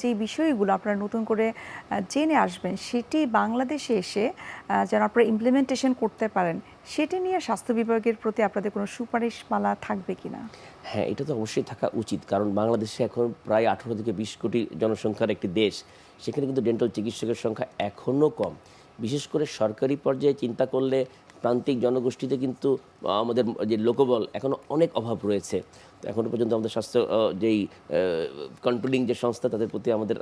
যে বিষয়গুলো আপনারা নতুন করে জেনে আসবেন, সেটি বাংলাদেশে এসে যেন আপনারা ইমপ্লিমেন্টেশন করতে পারেন, সেটি নিয়ে স্বাস্থ্য বিভাগের প্রতি আপনাদের কোনো সুপারিশমালা থাকবে কিনা? হ্যাঁ এটা তো অবশ্যই থাকা উচিত। কারণ বাংলাদেশে এখন প্রায় আঠারো থেকে বিশ কোটি জনসংখ্যার একটি দেশ। সেখানে কিন্তু ডেন্টাল চিকিৎসকের সংখ্যা এখনও কম। বিশেষ করে সরকারি পর্যায়ে চিন্তা করলে প্রান্তিক জনগোষ্ঠীতে কিন্তু আমাদের যে লোকবল এখনও অনেক অভাব রয়েছে। এখনও পর্যন্ত আমাদের স্বাস্থ্য যেই কন্ট্রোলিং যে সংস্থা, তাদের প্রতি আমাদের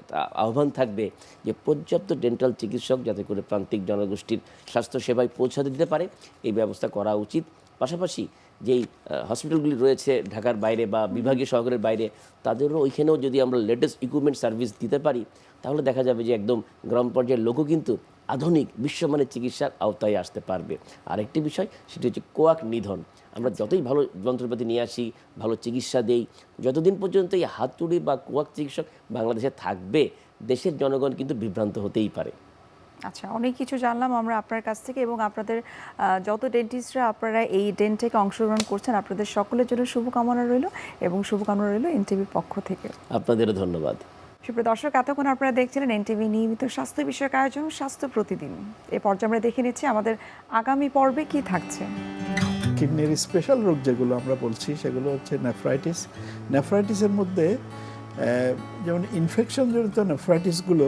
আহ্বান থাকবে যে পর্যাপ্ত ডেন্টাল চিকিৎসক যাতে করে প্রান্তিক জনগোষ্ঠীর স্বাস্থ্য সেবায় পৌঁছাতে দিতে পারে। এই ব্যবস্থা করা উচিত। পাশাপাশি যেই হসপিটালগুলি রয়েছে ঢাকার বাইরে বা বিভাগীয় শহরের বাইরে, তাদেরও ওইখানেও যদি আমরা লেটেস্ট ইকুইপমেন্ট সার্ভিস দিতে পারি, তাহলে দেখা যাবে যে একদম গ্রাম পর্যায়ের লোকও কিন্তু আধুনিক বিশ্বমানের চিকিৎসার আওতায় আসতে পারবে। আরেকটি বিষয় সেটি হচ্ছে কোয়াক নিধন। আমরা যতই ভালো যন্ত্রপাতি নিয়ে আসি ভালো চিকিৎসা দেই যতদিন পর্যন্ত এই হাতুড়ি বা কোয়াক চিকিৎসক বাংলাদেশে থাকবে দেশের জনগণ কিন্তু বিভ্রান্ত হতেই পারে। আচ্ছা অনেক কিছু জানলাম আমরা আপনার কাছ থেকে এবং আপনাদের যত ডেন্টিস্টরা আপনারা এই ডেন্টেকে অংশগ্রহণ করছেন আপনাদের সকলের জন্য শুভকামনা রইল এবং শুভকামনা রইল এনটিভির পক্ষ থেকে। আপনাদেরও ধন্যবাদ। সুপ্রিয় দর্শক, এতক্ষণ আপনারা দেখছিলেন এনটিভি নিয়মিত স্বাস্থ্য বিষয়ক আয়োজন, স্বাস্থ্য প্রতিদিন। এই পর্যায়ে আমরা দেখে নিচ্ছি আমাদের আগামী পর্বে কি থাকছে। কিডনির স্পেশাল রোগ যেগুলো আমরা বলছি, সেগুলো হচ্ছে নেফ্রাইটিস নেফ্রাইটিসের মধ্যে যেমন ইনফেকশন জনিত নেফ্রাইটিসগুলো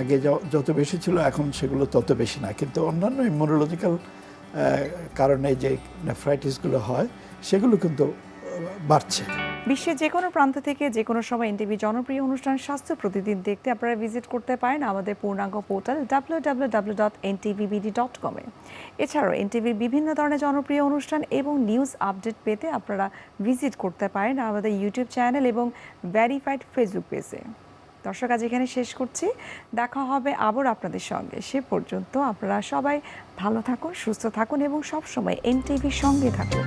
আগে যত বেশি ছিল, এখন সেগুলো তত বেশি না। কিন্তু অন্যান্য ইমিউনোলজিক্যাল কারণে যে নেফ্রাইটিসগুলো হয়, সেগুলো কিন্তু বাড়ছে। বিশ্বের যে কোনো প্রান্ত থেকে যে কোনো সময় এনটিভি জনপ্রিয় অনুষ্ঠান স্বাস্থ্য প্রতিদিন দেখতে আপনারা ভিজিট করতে পারেন আমাদের পূর্ণাঙ্গ portal W W W dot NTVBD dot কমে এছাড়াও এনটিভির বিভিন্ন ধরনের জনপ্রিয় অনুষ্ঠান এবং নিউজ আপডেট পেতে আপনারা ভিজিট করতে পারেন আমাদের ইউটিউব চ্যানেল এবং ভ্যারিফাইড ফেসবুক পেজে। দর্শক, আজ এখানে শেষ করছি। দেখা হবে আবার আপনাদের সঙ্গে। সে পর্যন্ত আপনারা সবাই ভালো থাকুন, সুস্থ থাকুন এবং সবসময় এনটিভির সঙ্গে থাকুন।